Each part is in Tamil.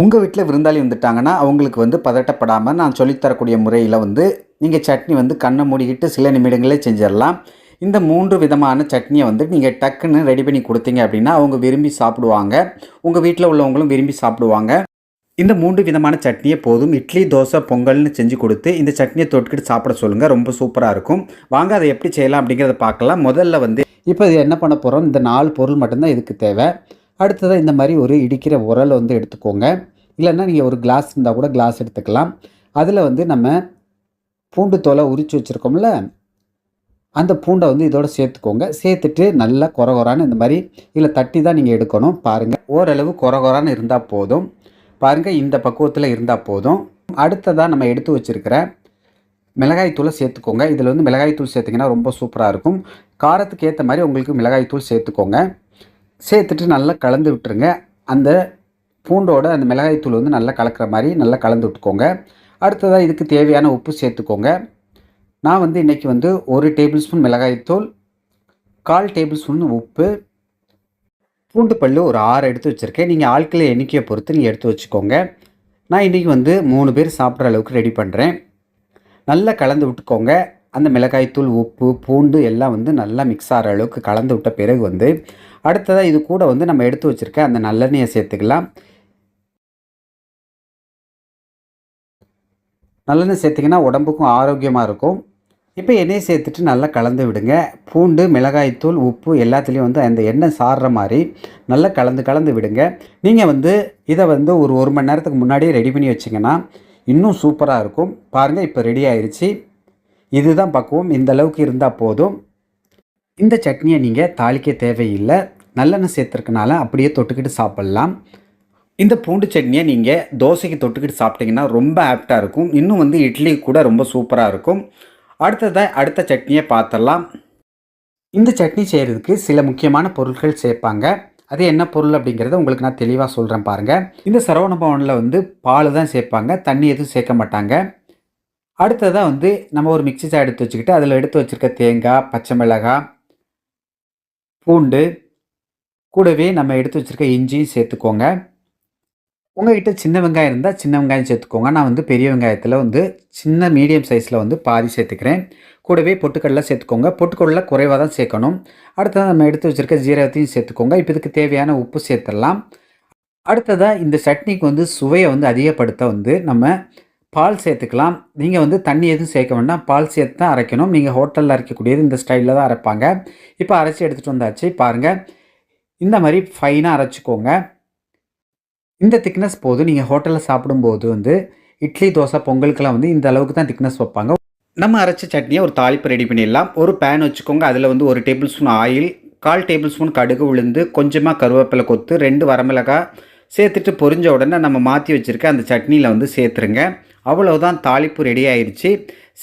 உங்கள் வீட்டில் விருந்தாளி வந்துட்டாங்கன்னா அவங்களுக்கு வந்து பதட்டப்படாமல் நான் சொல்லித்தரக்கூடிய முறையில் வந்து நீங்கள் சட்னி வந்து கண்ணை மூடிக்கிட்டு சில நிமிடங்களே செஞ்சிடலாம் இந்த மூன்று விதமான சட்னியை வந்து நீங்கள் டக்குன்னு ரெடி பண்ணி கொடுத்தீங்க அப்படின்னா அவங்க விரும்பி சாப்பிடுவாங்க. உங்கள் வீட்டில் உள்ளவங்களும் விரும்பி சாப்பிடுவாங்க. இந்த மூன்று விதமான சட்னியை போதும். இட்லி தோசை பொங்கல்னு செஞ்சு கொடுத்து இந்த சட்னியை தொட்டுக்கிட்டு சாப்பிட சொல்லுங்கள் ரொம்ப சூப்பராக இருக்கும். வாங்க அதை எப்படி செய்யலாம் அப்படிங்கிறத பார்க்கலாம். முதல்ல வந்து இப்போ இது என்ன பண்ண போகிறோம் இந்த நாலு பொருள் மட்டும்தான் இதுக்கு தேவை. அடுத்ததாக இந்த மாதிரி ஒரு இடிக்கிற உரல் வந்து எடுத்துக்கோங்க. இல்லைன்னா நீங்கள் ஒரு கிளாஸ் இருந்தால் கூட கிளாஸ் எடுத்துக்கலாம். அதில் வந்து நம்ம பூண்டு தோலை உரித்து வச்சுருக்கோம்ல அந்த பூண்டை வந்து இதோட சேர்த்துக்கோங்க. சேர்த்துட்டு நல்லா கொர இந்த மாதிரி இதில் தட்டி தான் நீங்கள் எடுக்கணும். பாருங்கள் ஓரளவு கொர இருந்தால் போதும். பாருங்கள் இந்த பக்குவத்தில் இருந்தால் போதும். அடுத்ததாக நம்ம எடுத்து வச்சுருக்கிற மிளகாய்த்தூளை சேர்த்துக்கோங்க. இதில் வந்து மிளகாய்த்தூள் சேர்த்திங்கன்னா ரொம்ப சூப்பராக இருக்கும். காரத்துக்கு ஏற்ற மாதிரி உங்களுக்கு மிளகாய்த்தூள் சேர்த்துக்கோங்க. சேர்த்துட்டு நல்லா கலந்து விட்டுருங்க. அந்த பூண்டோட அந்த மிளகாய்த்தூள் வந்து நல்லா கலக்கிற மாதிரி நல்லா கலந்து விட்டுக்கோங்க. அடுத்ததாக இதுக்கு தேவையான உப்பு சேர்த்துக்கோங்க. நான் வந்து இன்றைக்கி வந்து ஒரு டேபிள் ஸ்பூன் மிளகாய்த்தூள் கால் டேபிள் ஸ்பூன் உப்பு பூண்டு பல் ஒரு ஆறு எடுத்து வச்சுருக்கேன். நீங்கள் ஆட்களை எண்ணிக்கையை பொறுத்து நீங்கள் எடுத்து வச்சுக்கோங்க. நான் இன்றைக்கி வந்து மூணு பேர் சாப்பிட்ற அளவுக்கு ரெடி பண்ணுறேன் நல்லா கலந்து விட்டுக்கோங்க. அந்த மிளகாய்த்தூள் உப்பு பூண்டு எல்லாம் வந்து நல்லா மிக்ஸ் ஆகிற அளவுக்கு கலந்து விட்ட பிறகு வந்து அடுத்ததாக இது கூட வந்து நம்ம எடுத்து வச்சுருக்க அந்த நல்லெண்ணெயை சேர்த்துக்கலாம். நல்லெண்ணெய் சேர்த்திங்கன்னா உடம்புக்கும் ஆரோக்கியமாக இருக்கும். இப்போ எண்ணெயை சேர்த்துட்டு நல்லா கலந்து விடுங்க. பூண்டு மிளகாய்த்தூள் உப்பு எல்லாத்துலேயும் வந்து அந்த எண்ணெய் சாடுற மாதிரி நல்லா கலந்து கலந்து விடுங்க. நீங்கள் வந்து இதை வந்து ஒரு ஒரு மணி நேரத்துக்கு முன்னாடியே ரெடி பண்ணி வச்சிங்கன்னா இன்னும் சூப்பராக இருக்கும். பாருங்கள் இப்போ ரெடி ஆயிடுச்சு இதுதான் பக்குவம். இந்த அளவுக்கு இருந்தால் போதும். இந்த சட்னியை நீங்கள் தாளிக்க தேவையில்லை. நல்லெண்ணெய் சேர்த்துருக்கனால அப்படியே தொட்டுக்கிட்டு சாப்பிட்லாம். இந்த பூண்டு சட்னியை நீங்கள் தோசைக்கு தொட்டுக்கிட்டு சாப்பிட்டீங்கன்னா ரொம்ப ஆப்டாக இருக்கும். இன்னும் வந்து இட்லி கூட ரொம்ப சூப்பராக இருக்கும். அடுத்ததாக அடுத்த சட்னியை பார்த்துடலாம் இந்த சட்னி செய்கிறதுக்கு சில முக்கியமான பொருட்கள் சேர்ப்பாங்க. அது என்ன பொருள் அப்படிங்கிறத உங்களுக்கு நான் தெளிவாக சொல்கிறேன் பாருங்கள் இந்த சரவண பவனில் வந்து பால் தான் சேர்ப்பாங்க. தண்ணி எதுவும் சேர்க்க மாட்டாங்க. அடுத்ததாக வந்து நம்ம ஒரு மிக்சி ஜார் எடுத்து வச்சுக்கிட்டு அதில் எடுத்து வச்சுருக்க தேங்காய் பச்சை மிளகாய் பூண்டு கூடவே நம்ம எடுத்து வச்சுருக்க இஞ்சியும் சேர்த்துக்கோங்க. உங்கள்கிட்ட சின்ன வெங்காயம் இருந்தால் சின்ன வெங்காயம் சேர்த்துக்கோங்க. நான் வந்து பெரிய வெங்காயத்தில் வந்து சின்ன மீடியம் சைஸில் வந்து பாதி சேர்த்துக்கிறேன். கூடவே பொட்டுக்கடலை சேர்த்துக்கோங்க. பொட்டுக்கடலை குறைவாக தான் சேர்க்கணும். அடுத்ததாக நம்ம எடுத்து வச்சுருக்க ஜீரகத்தையும் சேர்த்துக்கோங்க. இப்போ இதுக்கு தேவையான உப்பு சேர்த்துடலாம். அடுத்ததாக இந்த சட்னிக்கு வந்து சுவையை வந்து அதிகப்படுத்த வந்து நம்ம பால் சேர்த்துக்கலாம். நீங்கள் வந்து தண்ணி எதுவும் சேர்க்க வேண்டாம். பால் சேர்த்து தான் அரைக்கணும். நீங்கள் ஹோட்டலில் அரைக்கக்கூடியது இந்த ஸ்டைலில் தான் அரைப்பாங்க. இப்போ அரைச்சி எடுத்துகிட்டு வந்தாச்சு. பாருங்கள் இந்த மாதிரி ஃபைனாக அரைச்சிக்கோங்க. இந்த திக்னஸ் போதும் நீங்கள் ஹோட்டலில் சாப்பிடும்போது வந்து இட்லி தோசை பொங்கலுக்கெல்லாம் வந்து இந்த அளவுக்கு தான் திக்னஸ் வைப்பாங்க. நம்ம அரைச்ச சட்னியை ஒரு தாளிப்பு ரெடி பண்ணிடலாம். ஒரு பேன் வச்சுக்கோங்க. அதில் வந்து ஒரு டேபிள் ஸ்பூன் ஆயில் கால் டேபிள் ஸ்பூன் கடுகு உளுந்து கொஞ்சமாக கருவேப்பிலை கொத்து ரெண்டு வரமிளகாய் சேர்த்துட்டு பொரிஞ்ச உடனே நம்ம மாற்றி வச்சுருக்க அந்த சட்னியில் வந்து சேர்த்துருங்க. அவ்வளவுதான் தாளிப்பு ரெடி ஆயிடுச்சு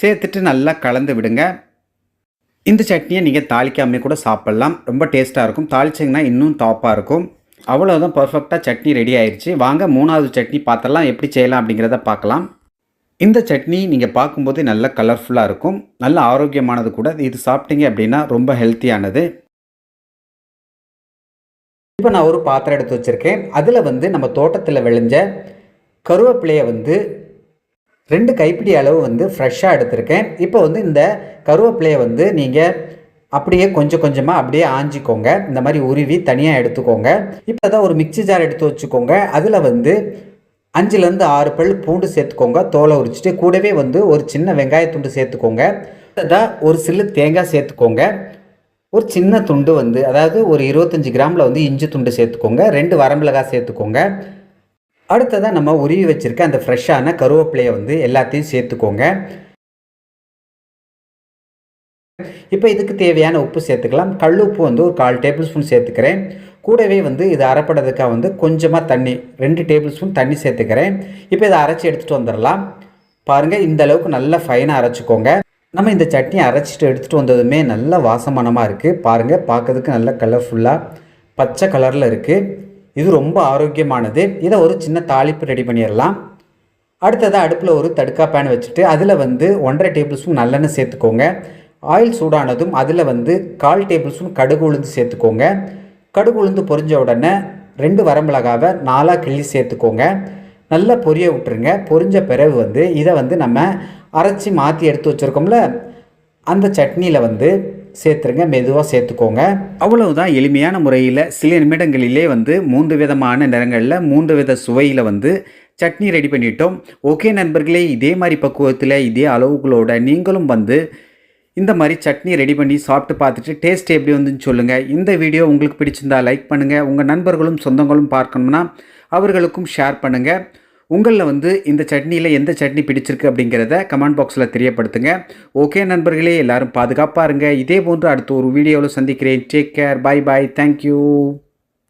சேர்த்துட்டு நல்லா கலந்து விடுங்க. இந்த சட்னியை நீங்கள் தாளிக்காமே கூட சாப்பிட்லாம். ரொம்ப டேஸ்ட்டாக இருக்கும். தாளிச்சிங்கன்னா இன்னும் டாப்பாக இருக்கும். அவ்வளோதான் பர்ஃபெக்டாக சட்னி ரெடி ஆயிடுச்சு வாங்க மூணாவது சட்னி பார்த்தலாம் எப்படி செய்யலாம் அப்படிங்கிறத பார்க்கலாம். இந்த சட்னி நீங்கள் பார்க்கும்போது நல்ல கலர்ஃபுல்லாக இருக்கும். நல்ல ஆரோக்கியமானது கூட. இது சாப்பிட்டீங்க அப்படின்னா ரொம்ப ஹெல்த்தியானது இப்போ நான் ஒரு பாத்திரம் எடுத்து வச்சுருக்கேன். அதில் வந்து நம்ம தோட்டத்தில் விளைஞ்ச கருவேப்பிலையை வந்து ரெண்டு கைப்பிடி அளவு வந்து ஃப்ரெஷ்ஷாக எடுத்திருக்கேன். இப்போ வந்து இந்த கருவேப்பிலையை வந்து நீங்கள் அப்படியே கொஞ்சம் கொஞ்சமாக அப்படியே ஆஞ்சிக்கோங்க. இந்த மாதிரி உருவி தனியாக எடுத்துக்கோங்க. இப்போ தான் ஒரு மிக்சி ஜார் எடுத்து வச்சுக்கோங்க. அதில் வந்து அஞ்சுலேருந்து ஆறு பல் பூண்டு சேர்த்துக்கோங்க. தோலை உரிச்சிட்டு கூடவே வந்து ஒரு சின்ன வெங்காயத்துண்டு சேர்த்துக்கோங்க. அதான் ஒரு சில்லு தேங்காய் சேர்த்துக்கோங்க. ஒரு சின்ன துண்டு வந்து அதாவது ஒரு இருபத்தஞ்சி கிராமில் வந்து இஞ்சி துண்டு சேர்த்துக்கோங்க ரெண்டு வரமிளகாய் சேர்த்துக்கோங்க. அடுத்ததாக நம்ம உருவி வச்சுருக்க அந்த ஃப்ரெஷ்ஷான கருவேப்பிலையை வந்து எல்லாத்தையும் சேர்த்துக்கோங்க. இப்போ இதுக்கு தேவையான உப்பு சேர்த்துக்கலாம். கல் உப்பு வந்து ஒரு கால் டேபிள் ஸ்பூன் சேர்த்துக்கிறேன். கூடவே வந்து இது அரைப்படுறதுக்காக வந்து கொஞ்சமாக தண்ணி ரெண்டு டேபிள் ஸ்பூன் தண்ணி சேர்த்துக்கிறேன். இப்போ இதை அரைச்சி எடுத்துகிட்டு வந்துடலாம். பாருங்கள் இந்த அளவுக்கு நல்லா ஃபைனாக அரைச்சிக்கோங்க. நம்ம இந்த சட்னி அரைச்சிட்டு எடுத்துகிட்டு வந்ததுமே நல்ல வாசமானமாக இருக்குது பாருங்கள் பார்க்கறதுக்கு நல்ல கலர்ஃபுல்லாக பச்சை கலரில் இருக்குது இது ரொம்ப ஆரோக்கியமானது. இதை ஒரு சின்ன தாளிப்பு ரெடி பண்ணிடலாம். அடுத்ததாக அடுப்பில் ஒரு தடுக்கா பேன் வச்சுட்டு அதில் வந்து ஒன்றரை டேபிள் ஸ்பூன் நல்லெண்ணெய் சேர்த்துக்கோங்க. ஆயில் சூடானதும் அதில் வந்து கால் டேபிள் ஸ்பூன் கடுகு உளுந்து சேர்த்துக்கோங்க. கடுகு உளுந்து பொரிஞ்ச உடனே ரெண்டு வரமிளகாவை நாலாக கிள்ளி சேர்த்துக்கோங்க. நல்லா பொரிய விட்டுருங்க. பொரிஞ்ச பிறகு வந்து இதை வந்து நம்ம அரைச்சி மாற்றி எடுத்து வச்சுருக்கோம்ல அந்த சட்னியில் வந்து சேர்த்துருங்க. மெதுவாக சேர்த்துக்கோங்க. அவ்வளவுதான் எளிமையான முறையில் சில நிமிடங்களிலே வந்து மூன்று விதமான நிறங்களில் மூன்று வித சுவையில் வந்து சட்னி ரெடி பண்ணிட்டோம். ஓகே நண்பர்களே இதே மாதிரி பக்குவத்தில் இதே அளவுகளோட நீங்களும் வந்து இந்த மாதிரி சட்னி ரெடி பண்ணி சாப்பிட்டு பார்த்துட்டு டேஸ்ட் எப்படி வந்துன்னு சொல்லுங்கள் இந்த வீடியோ உங்களுக்கு பிடிச்சிருந்தா லைக் பண்ணுங்கள் உங்கள் நண்பர்களும் சொந்தங்களும் பார்க்கணும்னா அவர்களுக்கும் ஷேர் பண்ணுங்கள் உங்களில் வந்து இந்த சட்னியில் எந்த சட்னி பிடிச்சிருக்கு அப்படிங்கிறத கமெண்ட் பாக்ஸில் தெரியப்படுத்துங்க. ஓகே நண்பர்களே எல்லாரும் பாதுகாப்பாக இருங்க. இதே போன்று அடுத்த ஒரு வீடியோவில் சந்திக்கிறேன். Take care bye bye thank you